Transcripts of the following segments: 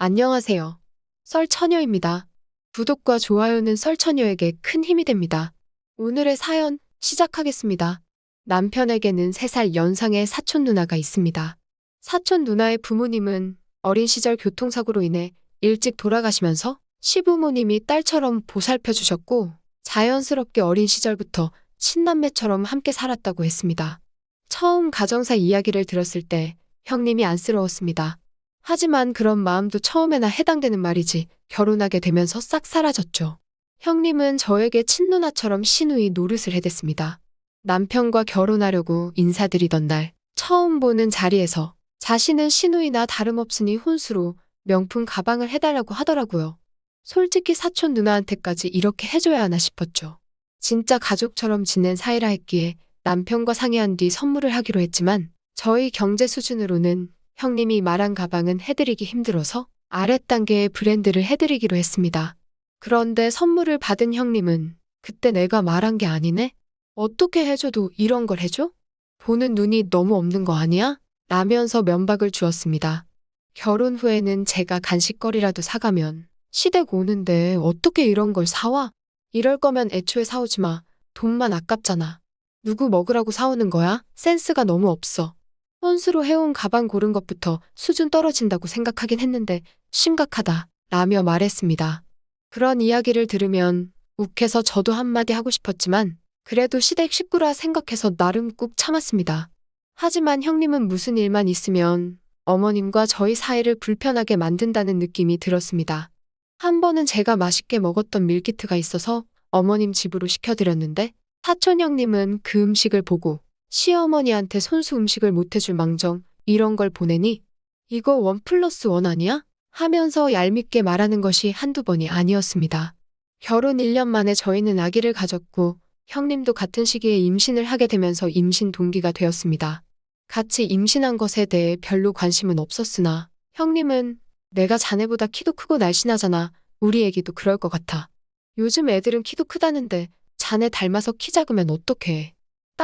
안녕하세요. 썰처녀입니다. 구독과 좋아요는 썰처녀에게 큰 힘이 됩니다. 오늘의 사연 시작하겠습니다. 남편에게는 3살 연상의 사촌 누나가 있습니다. 사촌 누나의 부모님은 어린 시절 교통사고로 인해 일찍 돌아가시면서 시부모님이 딸처럼 보살펴 주셨고 자연스럽게 어린 시절부터 친남매처럼 함께 살았다고 했습니다. 처음 가정사 이야기를 들었을 때 형님이 안쓰러웠습니다. 하지만 그런 마음도 처음에나 해당되는 말이지 결혼하게 되면서 싹 사라졌죠. 형님은 저에게 친누나처럼 시누이 노릇을 해댔습니다. 남편과 결혼하려고 인사드리던 날 처음 보는 자리에서 자신은 시누이나 다름없으니 혼수로 명품 가방을 해달라고 하더라고요. 솔직히 사촌 누나한테까지 이렇게 해줘야 하나 싶었죠. 진짜 가족처럼 지낸 사이라 했기에 남편과 상의한 뒤 선물을 하기로 했지만 저희 경제 수준으로는 형님이 말한 가방은 해드리기 힘들어서 아랫단계의 브랜드를 해드리기로 했습니다. 그런데 선물을 받은 형님은 그때 내가 말한 게 아니네? 어떻게 해줘도 이런 걸 해줘? 보는 눈이 너무 없는 거 아니야? 라면서 면박을 주었습니다. 결혼 후에는 제가 간식거리라도 사가면 시댁 오는데 어떻게 이런 걸 사와? 이럴 거면 애초에 사오지 마. 돈만 아깝잖아. 누구 먹으라고 사오는 거야? 센스가 너무 없어. 혼수로 해온 가방 고른 것부터 수준 떨어진다고 생각하긴 했는데 심각하다. 라며 말했습니다. 그런 이야기를 들으면 욱해서 저도 한마디 하고 싶었지만 그래도 시댁 식구라 생각해서 나름 꾹 참았습니다. 하지만 형님은 무슨 일만 있으면 어머님과 저희 사이를 불편하게 만든다는 느낌이 들었습니다. 한 번은 제가 맛있게 먹었던 밀키트가 있어서 어머님 집으로 시켜드렸는데 사촌 형님은 그 음식을 보고 시어머니한테 손수 음식을 못해줄 망정 이런 걸 보내니 이거 원 플러스 원 아니야? 하면서 얄밉게 말하는 것이 한두 번이 아니었습니다. 결혼 1년 만에 저희는 아기를 가졌고 형님도 같은 시기에 임신을 하게 되면서 임신 동기가 되었습니다. 같이 임신한 것에 대해 별로 관심은 없었으나 형님은 내가 자네보다 키도 크고 날씬하잖아. 우리 애기도 그럴 것 같아. 요즘 애들은 키도 크다는데 자네 닮아서 키 작으면 어떡해.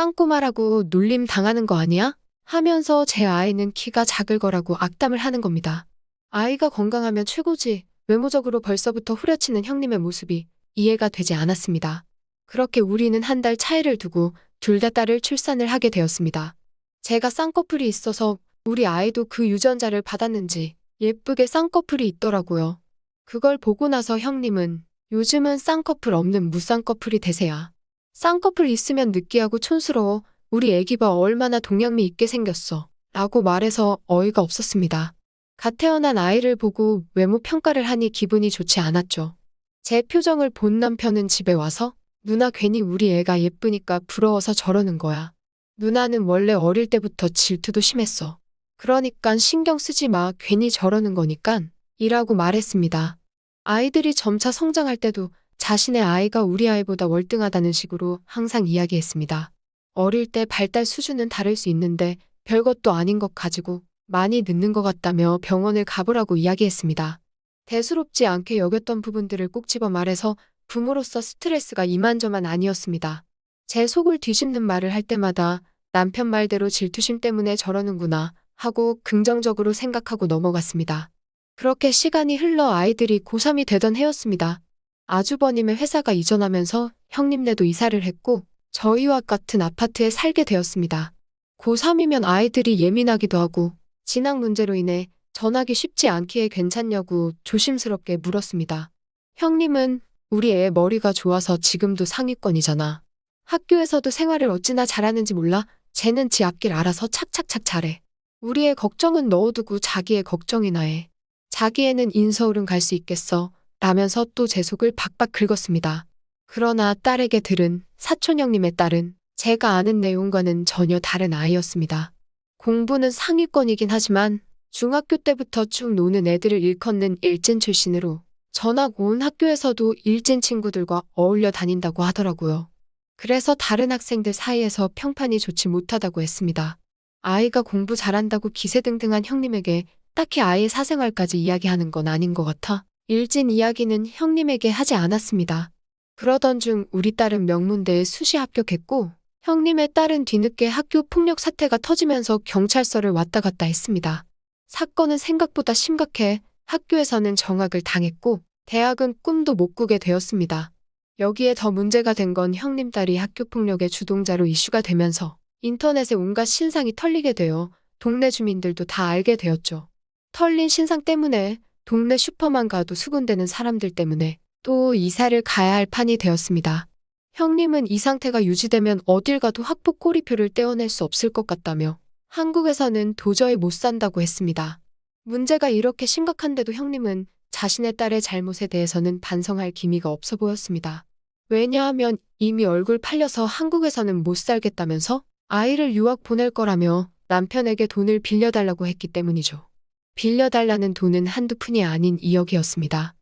땅꼬마라고 놀림 당하는 거 아니야? 하면서 제 아이는 키가 작을 거라고 악담을 하는 겁니다. 아이가 건강하면 최고지. 외모적으로 벌써부터 후려치는 형님의 모습이 이해가 되지 않았습니다. 그렇게 우리는 한 달 차이를 두고 둘 다 딸을 출산을 하게 되었습니다. 제가 쌍꺼풀이 있어서 우리 아이도 그 유전자를 받았는지 예쁘게 쌍꺼풀이 있더라고요. 그걸 보고 나서 형님은 요즘은 쌍꺼풀 없는 무쌍꺼풀이 되세야. 쌍꺼풀 있으면 느끼하고 촌스러워. 우리 애기 봐 얼마나 동양미 있게 생겼어. 라고 말해서 어이가 없었습니다. 갓 태어난 아이를 보고 외모 평가를 하니 기분이 좋지 않았죠. 제 표정을 본 남편은 집에 와서 누나 괜히 우리 애가 예쁘니까 부러워서 저러는 거야. 누나는 원래 어릴 때부터 질투도 심했어. 그러니깐 신경 쓰지 마. 괜히 저러는 거니깐. 이라고 말했습니다. 아이들이 점차 성장할 때도 자신의 아이가 우리 아이보다 월등하다는 식으로 항상 이야기했습니다. 어릴 때 발달 수준은 다를 수 있는데 별것도 아닌 것 가지고 많이 늦는 것 같다며 병원을 가보라고 이야기했습니다. 대수롭지 않게 여겼던 부분들을 꼭 집어 말해서 부모로서 스트레스가 이만저만 아니었습니다. 제 속을 뒤집는 말을 할 때마다 남편 말대로 질투심 때문에 저러는구나 하고 긍정적으로 생각하고 넘어갔습니다. 그렇게 시간이 흘러 아이들이 고3이 되던 해였습니다. 아주버님의 회사가 이전하면서 형님네도 이사를 했고 저희와 같은 아파트에 살게 되었습니다. 고3이면 아이들이 예민하기도 하고 진학 문제로 인해 전하기 쉽지 않기에 괜찮냐고 조심스럽게 물었습니다. 형님은 우리 애 머리가 좋아서 지금도 상위권이잖아. 학교에서도 생활을 어찌나 잘하는지 몰라. 쟤는 지 앞길 알아서 착착착 잘해. 우리의 걱정은 넣어두고 자기의 걱정이나 해. 자기 애는 인서울은 갈 수 있겠어. 라면서 또 제 속을 박박 긁었습니다. 그러나 딸에게 들은 사촌 형님의 딸은 제가 아는 내용과는 전혀 다른 아이였습니다. 공부는 상위권이긴 하지만 중학교 때부터 쭉 노는 애들을 일컫는 일진 출신으로 전학 온 학교에서도 일진 친구들과 어울려 다닌다고 하더라고요. 그래서 다른 학생들 사이에서 평판이 좋지 못하다고 했습니다. 아이가 공부 잘한다고 기세등등한 형님에게 딱히 아이의 사생활까지 이야기하는 건 아닌 것 같아 일진 이야기는 형님에게 하지 않았습니다. 그러던 중 우리 딸은 명문대에 수시 합격했고 형님의 딸은 뒤늦게 학교 폭력 사태가 터지면서 경찰서를 왔다 갔다 했습니다. 사건은 생각보다 심각해 학교에서는 정학을 당했고 대학은 꿈도 못 꾸게 되었습니다. 여기에 더 문제가 된 건 형님 딸이 학교 폭력의 주동자로 이슈가 되면서 인터넷에 온갖 신상이 털리게 되어 동네 주민들도 다 알게 되었죠. 털린 신상 때문에 동네 슈퍼만 가도 수군대는 사람들 때문에 또 이사를 가야 할 판이 되었습니다. 형님은 이 상태가 유지되면 어딜 가도 학폭 꼬리표를 떼어낼 수 없을 것 같다며 한국에서는 도저히 못 산다고 했습니다. 문제가 이렇게 심각한데도 형님은 자신의 딸의 잘못에 대해서는 반성할 기미가 없어 보였습니다. 왜냐하면 이미 얼굴 팔려서 한국에서는 못 살겠다면서 아이를 유학 보낼 거라며 남편에게 돈을 빌려달라고 했기 때문이죠. 빌려달라는 돈은 한두 푼이 아닌 2억이었습니다.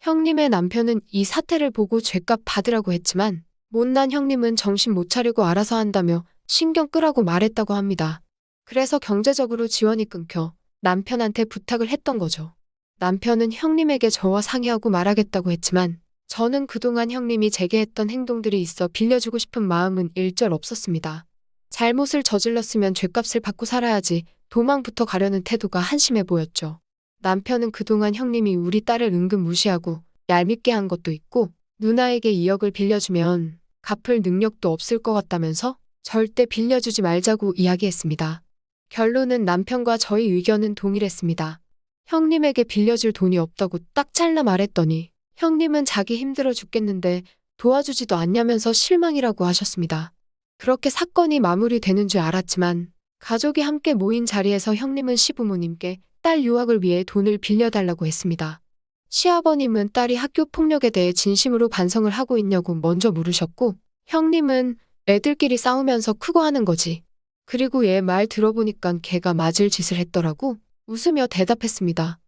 형님의 남편은 이 사태를 보고 죄값 받으라고 했지만 못난 형님은 정신 못 차리고 알아서 한다며 신경 끄라고 말했다고 합니다. 그래서 경제적으로 지원이 끊겨 남편한테 부탁을 했던 거죠. 남편은 형님에게 저와 상의하고 말하겠다고 했지만 저는 그동안 형님이 제게 했던 행동들이 있어 빌려주고 싶은 마음은 일절 없었습니다. 잘못을 저질렀으면 죄값을 받고 살아야지 도망부터 가려는 태도가 한심해 보였죠. 남편은 그동안 형님이 우리 딸을 은근 무시하고 얄밉게 한 것도 있고 누나에게 2억을 빌려주면 갚을 능력도 없을 것 같다면서 절대 빌려주지 말자고 이야기했습니다. 결론은 남편과 저희 의견은 동일했습니다. 형님에게 빌려줄 돈이 없다고 딱 잘라 말했더니 형님은 자기 힘들어 죽겠는데 도와주지도 않냐면서 실망이라고 하셨습니다. 그렇게 사건이 마무리되는 줄 알았지만 가족이 함께 모인 자리에서 형님은 시부모님께 딸 유학을 위해 돈을 빌려달라고 했습니다. 시아버님은 딸이 학교 폭력에 대해 진심으로 반성을 하고 있냐고 먼저 물으셨고 형님은 애들끼리 싸우면서 크고 하는 거지. 그리고 얘 말 들어보니깐 걔가 맞을 짓을 했더라고 웃으며 대답했습니다.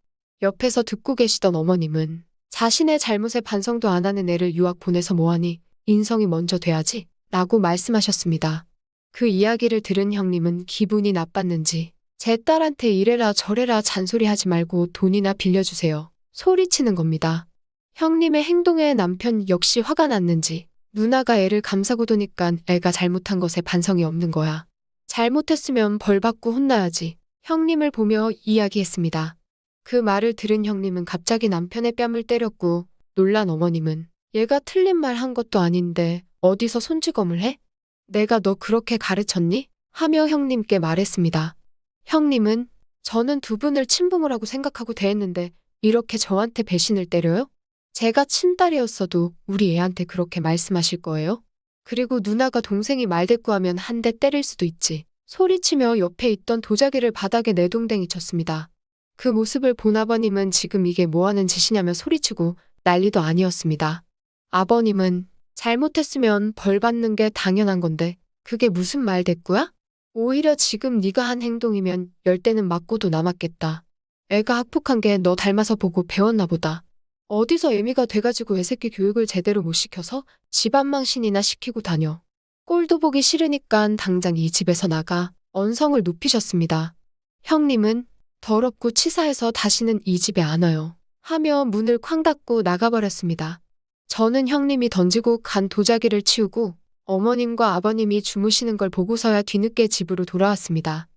옆에서 듣고 계시던 어머님은 자신의 잘못에 반성도 안 하는 애를 유학 보내서 뭐하니 인성이 먼저 돼야지 라고 말씀하셨습니다. 그 이야기를 들은 형님은 기분이 나빴는지 제 딸한테 이래라 저래라 잔소리하지 말고 돈이나 빌려주세요. 소리치는 겁니다. 형님의 행동에 남편 역시 화가 났는지 누나가 애를 감싸고 도니깐 애가 잘못한 것에 반성이 없는 거야. 잘못했으면 벌 받고 혼나야지. 형님을 보며 이야기했습니다. 그 말을 들은 형님은 갑자기 남편의 뺨을 때렸고 놀란 어머님은 얘가 틀린 말 한 것도 아닌데 어디서 손찌검을 해? 내가 너 그렇게 가르쳤니? 하며 형님께 말했습니다. 형님은 저는 두 분을 친부모라고 생각하고 대했는데 이렇게 저한테 배신을 때려요? 제가 친딸이었어도 우리 애한테 그렇게 말씀하실 거예요? 그리고 누나가 동생이 말대꾸하면 한 대 때릴 수도 있지. 소리치며 옆에 있던 도자기를 바닥에 내동댕이 쳤습니다. 그 모습을 본 아버님은 지금 이게 뭐하는 짓이냐며 소리치고 난리도 아니었습니다. 아버님은 잘못했으면 벌 받는 게 당연한 건데 그게 무슨 말 대꾸야? 오히려 지금 네가 한 행동이면 열 대는 맞고도 남았겠다. 애가 학폭한 게 너 닮아서 보고 배웠나 보다. 어디서 애미가 돼가지고 애새끼 교육을 제대로 못 시켜서 집안 망신이나 시키고 다녀. 꼴도 보기 싫으니깐 당장 이 집에서 나가 언성을 높이셨습니다. 형님은 더럽고 치사해서 다시는 이 집에 안 와요. 하며 문을 쾅 닫고 나가버렸습니다. 저는 형님이 던지고 간 도자기를 치우고 어머님과 아버님이 주무시는 걸 보고서야 뒤늦게 집으로 돌아왔습니다.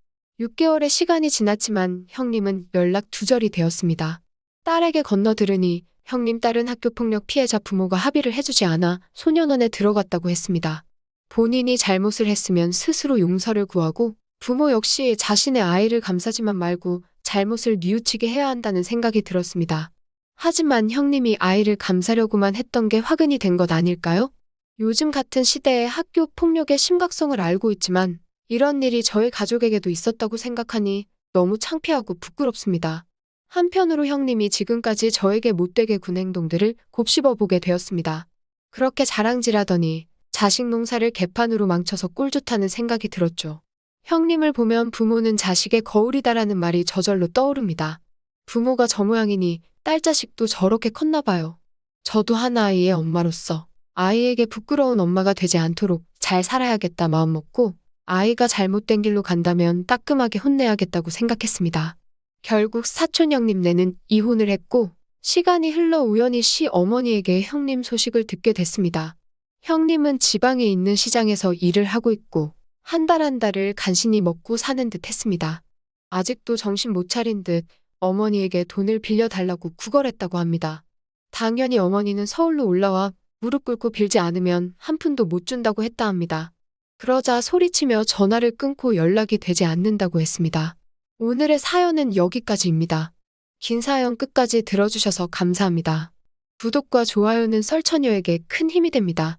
6개월의 시간이 지났지만 형님은 연락 두절이 되었습니다. 딸에게 건너들으니 형님 딸은 학교폭력 피해자 부모가 합의를 해주지 않아 소년원에 들어갔다고 했습니다. 본인이 잘못을 했으면 스스로 용서를 구하고 부모 역시 자신의 아이를 감싸지만 말고 잘못을 뉘우치게 해야 한다는 생각이 들었습니다. 하지만 형님이 아이를 감싸려고만 했던 게 화근이 된 것 아닐까요? 요즘 같은 시대에 학교 폭력의 심각성을 알고 있지만 이런 일이 저희 가족에게도 있었다고 생각하니 너무 창피하고 부끄럽습니다. 한편으로 형님이 지금까지 저에게 못되게 군 행동들을 곱씹어 보게 되었습니다. 그렇게 자랑질하더니 자식 농사를 개판으로 망쳐서 꼴 좋다는 생각이 들었죠. 형님을 보면 부모는 자식의 거울이다라는 말이 저절로 떠오릅니다. 부모가 저 모양이니 딸 자식도 저렇게 컸나 봐요. 저도 한 아이의 엄마로서 아이에게 부끄러운 엄마가 되지 않도록 잘 살아야겠다 마음먹고 아이가 잘못된 길로 간다면 따끔하게 혼내야겠다고 생각했습니다. 결국 사촌 형님네는 이혼을 했고 시간이 흘러 우연히 시 어머니에게 형님 소식을 듣게 됐습니다. 형님은 지방에 있는 시장에서 일을 하고 있고 한 달한 달을 간신히 먹고 사는 듯 했습니다. 아직도 정신 못 차린 듯 어머니에게 돈을 빌려달라고 구걸했다고 합니다. 당연히 어머니는 서울로 올라와 무릎 꿇고 빌지 않으면 한 푼도 못 준다고 했다 합니다. 그러자 소리치며 전화를 끊고 연락이 되지 않는다고 했습니다. 오늘의 사연은 여기까지입니다. 긴 사연 끝까지 들어주셔서 감사합니다. 구독과 좋아요는 썰처녀에게 큰 힘이 됩니다.